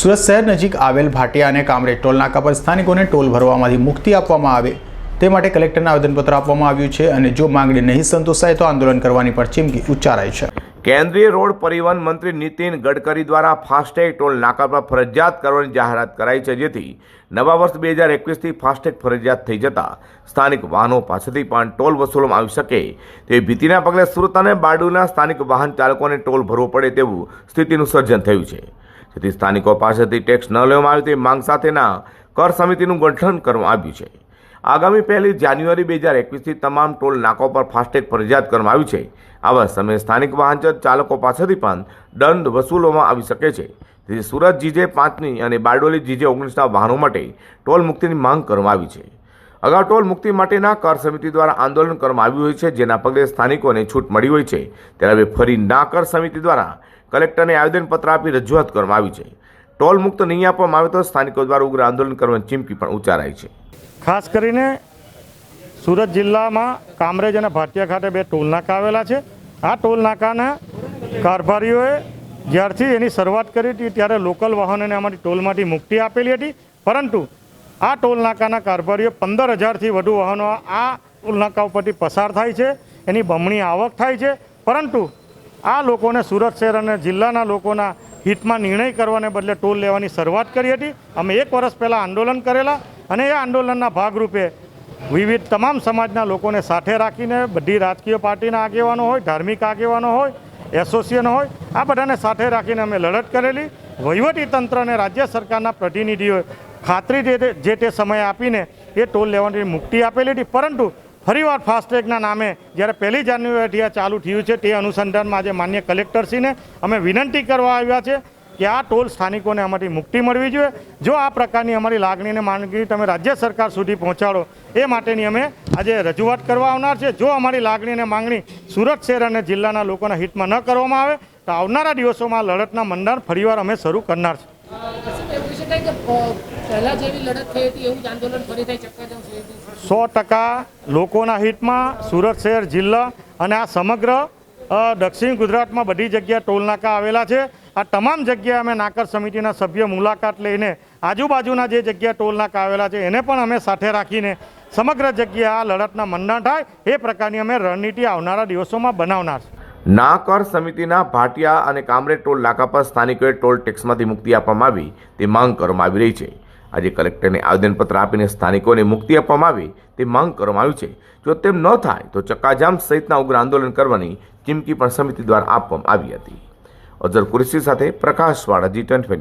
સુરત શહેર નજીક આવેલ ભાટિયા અને કામરેજ ટોલ નાકા પર સ્થાનિકોને ટોલ ભરવામાંથી મુક્તિ આપવામાં આવે તે માટે કલેક્ટરને આવેદનપત્ર આપવામાં આવ્યું છે અને જો માંગણી નહીં સંતોષાય તો આંદોલન કરવાની પણ ચીમકી ઉચ્ચારાય છે. કેન્દ્રીય રોડ પરિવહન મંત્રી નીતિન ગડકરી દ્વારા ફાસ્ટેગ ટોલ નાકા પર ફરજિયાત કરવાની જાહેરાત કરાઈ છે, જેથી નવા વર્ષ બે હજાર એકવીસથી ફાસ્ટેગ ફરજિયાત થઈ જતા સ્થાનિક વાહનો પાસેથી પણ ટોલ વસૂલવામાં આવી શકે. તે ભીતિના પગલે સુરત અને બારડુના સ્થાનિક વાહન ચાલકોને ટોલ ભરવો પડે તેવું સ્થિતિનું સર્જન થયું છે. જેથી સ્થાનિકો પાસેથી ટેક્સ ન લેવામાં આવે તેવી માંગ સાથેના કર સમિતિનું ગઠન કરવામાં આવ્યું છે. આગામી પહેલી જાન્યુઆરી બે હજાર એકવીસથી તમામ ટોલ નાકો પર ફાસ્ટેગ ફરજિયાત કરવામાં આવ્યું છે. આવા સમયે સ્થાનિક વાહન ચાલકો પાસેથી પણ દંડ વસૂલવામાં આવી શકે છે. તેથી સુરત જીજે પાંચની અને બારડોલી જીજે ઓગણીસના વાહનો માટે ટોલ મુક્તિની માંગ કરવામાં આવી છે. અગાઉ ટોલ મુક્તિ માટેના કર સમિતિ દ્વારા આંદોલન કરવામાં આવ્યું હોય છે, જેના પગલે સ્થાનિકોને છૂટ મળી હોય છે. ત્યારે હવે ફરી ના કર સમિતિ દ્વારા કલેક્ટરને આવેદનપત્ર આપી રજૂઆત કરવામાં આવી છે. ટોલ મુક્ત નહીં આપવામાં આવે તો સ્થાનિકો દ્વારા ઉગ્ર આંદોલન કરવાની ચીમકી પણ ઉચ્ચારાઈ છે. ખાસ કરીને સુરત જિલ્લામાં કામરેજ અને ભાટિયા ખાતે બે ટોલ નાકા આવેલા છે. આ ટોલ નાકાના કારભારીઓએ જ્યારથી એની શરૂઆત કરી હતી, ત્યારે લોકલ વાહનોને આમાંથી ટોલમાંથી મુક્તિ આપેલી હતી. પરંતુ આ ટોલ નાકાના કારભારીઓ પંદર હજારથી વધુ વાહનો આ ટોલ નાકા ઉપરથી પસાર થાય છે. એની બમણી આવક થાય છે. પરંતુ આ લોકોને સુરત શહેર અને જિલ્લાના લોકોના હિતમાં નિર્ણય કરવાને બદલે ટોલ લેવાની શરૂઆત કરી હતી. અમે એક વર્ષ પહેલાં આંદોલન કરેલા અને એ આંદોલનના ભાગરૂપે વિવિધ તમામ સમાજના લોકોને સાથે રાખીને બધી રાજકીય પાર્ટીના આગેવાનો હોય, ધાર્મિક આગેવાનો હોય, એસોસિએશન હોય, આ બધાને સાથે રાખીને અમે લડત કરેલી. વહીવટી તંત્ર અને રાજ્ય સરકારના પ્રતિનિધિઓએ ખાતરી જે જે તે સમયે આપીને એ ટોલ લેવાની મુક્તિ આપેલી હતી. પરંતુ ફરીવાર ફાસ્ટેગના નામે જ્યારે પહેલી જાન્યુઆરીથી આ ચાલુ થયું છે, તે અનુસંધાનમાં આજે માન્ય કલેક્ટરશ્રીને અમે વિનંતી કરવા આવ્યા છે કે આ ટોલ સ્થાનિકોને આમાંથી મુક્તિ મળવી જોઈએ. જો આ પ્રકારની અમારી લાગણીને માંગણી તમે રાજ્ય સરકાર સુધી પહોંચાડો, એ માટેની અમે આજે રજૂઆત કરવા આવનાર છે. જો અમારી લાગણી અને માંગણી સુરત શહેર અને જિલ્લાના લોકોના હિતમાં ન કરવામાં આવે, તો આવનારા દિવસોમાં લડતના મંડાણ ફરીવાર અમે શરૂ કરનાર છે. શું એવું વિશે થાય કે પ- પહેલા જેવી લડત થઈ હતી એવું જ આંદોલન ફરી થઈ હતી. સો ટકા લોકોના હિતમાં સુરત શહેર જિલ્લા અને આ સમગ્ર દક્ષિણ ગુજરાતમાં બધી જગ્યાએ ટોલનાકા આવેલા છે. આ તમામ જગ્યાએ અમે નાકર સમિતિના સભ્ય મુલાકાત લઈને આજુબાજુના જે જગ્યાએ ટોલનાકા આવેલા છે એને પણ અમે સાથે રાખીને સમગ્ર જગ્યાએ આ લડતના મંડાણ થાય. એ પ્રકારની અમે રણનીતિ આવનારા દિવસોમાં બનાવનાર છે. ના સમિતિના ભાટિયા અને કામરેજ ટોલ નાકા પર સ્થાનિકોએ ટોલ ટેક્સમાંથી મુક્તિ આપવામાં આવી તે માંગ કરવામાં આવી રહી છે. આજે કલેક્ટરને આવેદનપત્ર આપીને સ્થાનિકોને મુક્તિ આપવામાં આવે તે માંગ કરવામાં આવી છે. જો તેમ ન થાય તો ચક્કાજામ સહિતના ઉગ્ર આંદોલન કરવાની ચીમકી પણ સમિતિ દ્વારા આપવામાં આવી હતી. અઝર કુરેશી સાથે પ્રકાશવાળા જી ટ્વેન્ટી